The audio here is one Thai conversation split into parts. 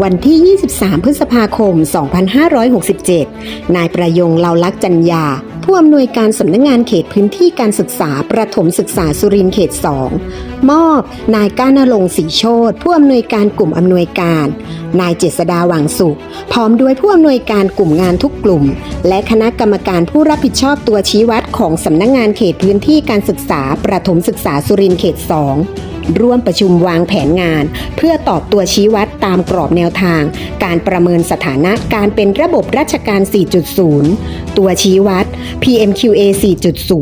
วันที่ 23 พฤษภาคม 2567 นายประยงเลาลักษณ์จัญญาผู้อำนวยการสำนักงงานเขตพื้นที่การศึกษาประถมศึกษาสุรินทร์เขต 2 มอบ นายก้านลงศรีโชตผู้อำนวยการกลุ่มอำนวยการ นายเจษดาหวังสุข พร้อมด้วยผู้อำนวยการกลุ่มงานทุกกลุ่ม และคณะกรรมการผู้รับผิดชอบตัวชี้วัดของสำนักงงานเขตพื้นที่การศึกษาประถมศึกษาสุรินทร์เขต 2 ร่วมประชุมวางแผนงาน เพื่อตอบตัวชี้วัดตามกรอบแนวทาง การประเมินสถานะการเป็นระบบราชการ 4.0 ตัวชี้วัด PMQA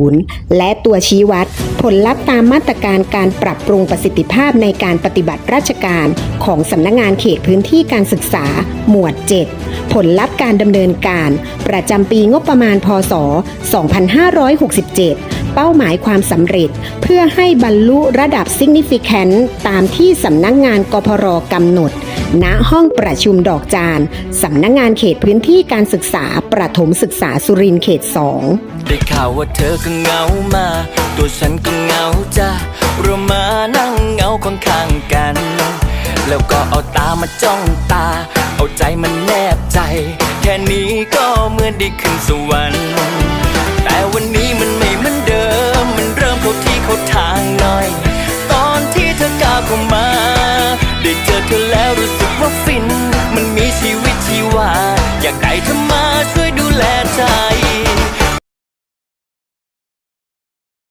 4.0 และตัวชี้วัด ผลลัพธ์ตามมาตรการการปรับปรุงประสิทธิภาพในการปฏิบัติราชการ ของสำนักงงานเขตพื้นที่การศึกษา หมวด 7 ผลลัพธ์การดำเนินการ ประจำปีงบประมาณพศ 2567 เป้าหมายความสำเร็จ เพื่อให้บรรลุระดับ significant ตามที่สำนักงงานกพรกำหนด ณห้องประชุมดอกจานสำนักงงานเขตพื้นที่การศึกษาประถมศึกษาสุรินทร์เขต 2 ได้ข่าวว่าเธอก็เหงามา ตัวฉันก็เหงาจ้ะเรามานั่งเหงาข้างๆกัน แล้วก็เอาตามาจ้องตา เอาใจมันแนบใจ แค่นี้ก็เหมือนได้ขึ้นสวรรค์ ว่